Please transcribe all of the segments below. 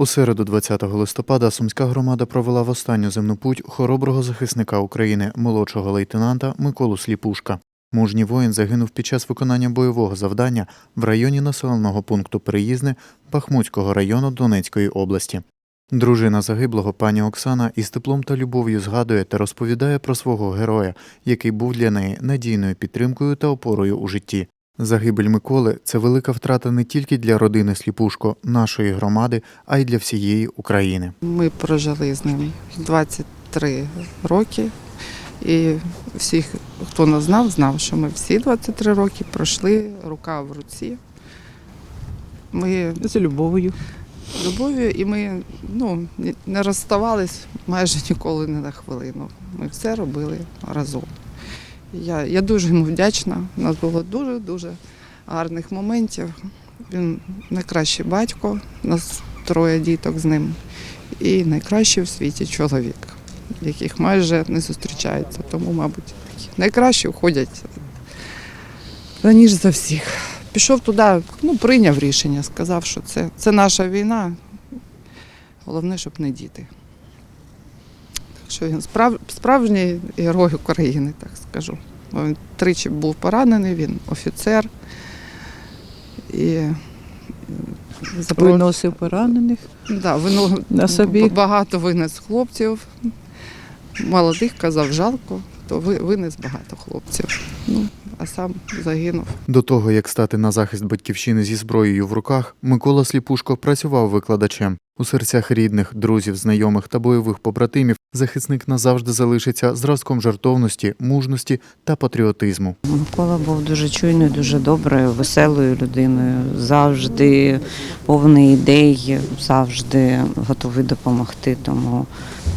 У середу, 20 листопада, сумська громада провела в останню земну путь хороброго захисника України, молодшого лейтенанта Миколу Сліпушка. Мужній воїн загинув під час виконання бойового завдання в районі населеного пункту Переїзне Бахмутського району Донецької області. Дружина загиблого пані Оксана із теплом та любов'ю згадує та розповідає про свого героя, який був для неї надійною підтримкою та опорою у житті. Загибель Миколи це велика втрата не тільки для родини Сліпушко, нашої громади, а й для всієї України. Ми прожили з ним 23 роки. І всіх, хто нас знав, знав, що ми всі 23 роки пройшли рука в руці. Ми з любов'ю. любов'ю і ми ну, не розставались майже ніколи не на хвилину. Ми все робили разом. Я, я дуже йому вдячна. У нас було дуже-дуже гарних моментів. Він найкращий батько, у нас троє діток з ним. І найкращий в світі чоловік, яких майже не зустрічається. Тому, мабуть, такі найкращі входять раніше за всіх. Пішов туди, ну, прийняв рішення, сказав, що це, це наша війна. Головне, щоб не діти. Що він справ, справжній герой України, так скажу. Він тричі був поранений, він офіцер. І Виносив поранених. Да, вино... На собі. багато винес хлопців. Молодих казав, жалко, то ви- винес багато хлопців. Ну, а сам загинув. До того, як стати на захист батьківщини зі зброєю в руках, Микола Сліпушко працював викладачем. У серцях рідних, друзів, знайомих та бойових побратимів захисник назавжди залишиться зразком жартовності, мужності та патріотизму. Микола був дуже чуйною, дуже доброю, веселою людиною, завжди повний ідей, завжди готовий допомогти. Тому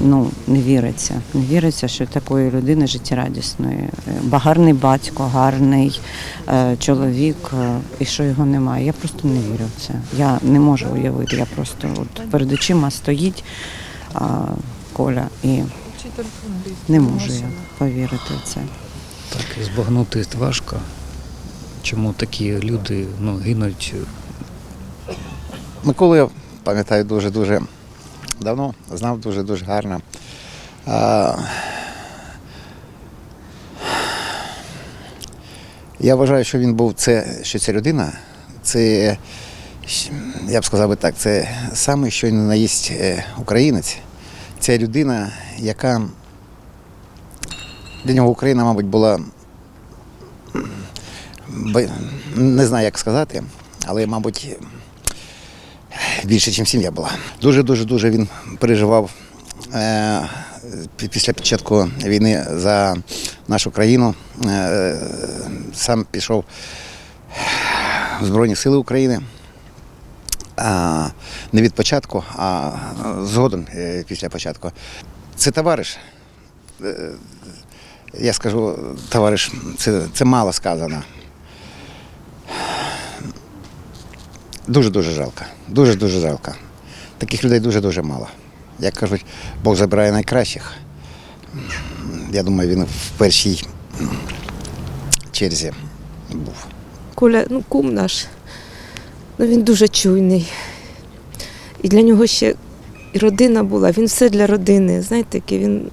ну не віриться. Не віриться, що такої людини життєрадісної. Е, ба- Гарний батько, гарний е, чоловік, е, і що його немає. Я просто не вірю в це. Я не можу уявити. Я просто от перед очима стоїть а, Коля і не можу я повірити в це. Так, і збагнути важко. Чому такі люди ну, гинуть Миколу я пам'ятаю дуже-дуже давно, знав дуже-дуже гарно. А, я вважаю, що він був це, що ця людина, це, я б сказав би так, це саме що не наїсть е, українець. Це людина, яка для нього Україна, мабуть, була не знаю, як сказати, але, мабуть, більше, ніж сім'я була. Дуже дуже він переживав е, після початку війни за нашу країну. Е, сам пішов в Збройні Сили України. Не від початку, а згодом е, після початку. Це товариш. Е, Я скажу, товариш, це, це мало сказано. Дуже-дуже жалко. Дуже-дуже жалко. Таких людей дуже-дуже мало. Як кажуть, Бог забирає найкращих. Я думаю, він в першій черзі був. Коля, ну кум наш, ну він дуже чуйний. І для нього ще і родина була, він все для родини. Знаєте, він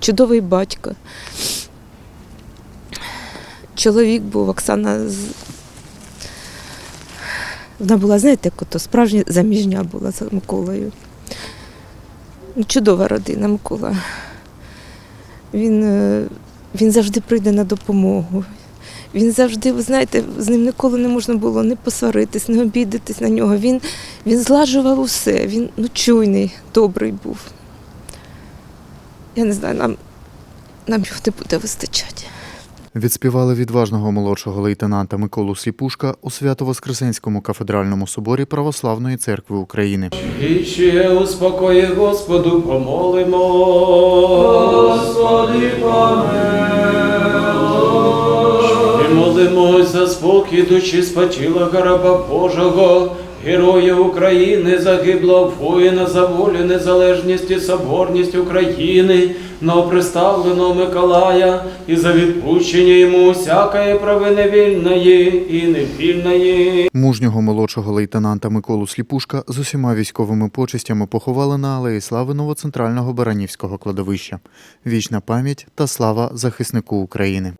чудовий батько. Чоловік був, Оксана. Вона була, знаєте, як ото справжня заміжня була за Миколою. Чудова родина Микола. Він, е, він завжди прийде на допомогу. Він завжди, ви знаєте, з ним ніколи не можна було не посваритись, не обідатись на нього. Він, він злажував усе, він ну, чуйний, добрий був. Я не знаю, нам, нам його не буде вистачати. Відспівали відважного молодшого лейтенанта Миколу Сліпушка у Свято-Воскресенському кафедральному соборі Православної церкви України. І ще успокої Господу помолимо. Господи, помилуй. І молимось за спокій душі спочила раба Божого героїв України, загиблого воїна за волю, незалежність і соборність України, новоприставленого Миколая, і за відпущення йому всякої провини вільної і невільної. Мужнього молодшого лейтенанта Миколу Сліпушка з усіма військовими почестями поховали на алеї слави новоцентрального Баранівського кладовища. Вічна пам'ять та слава захиснику України.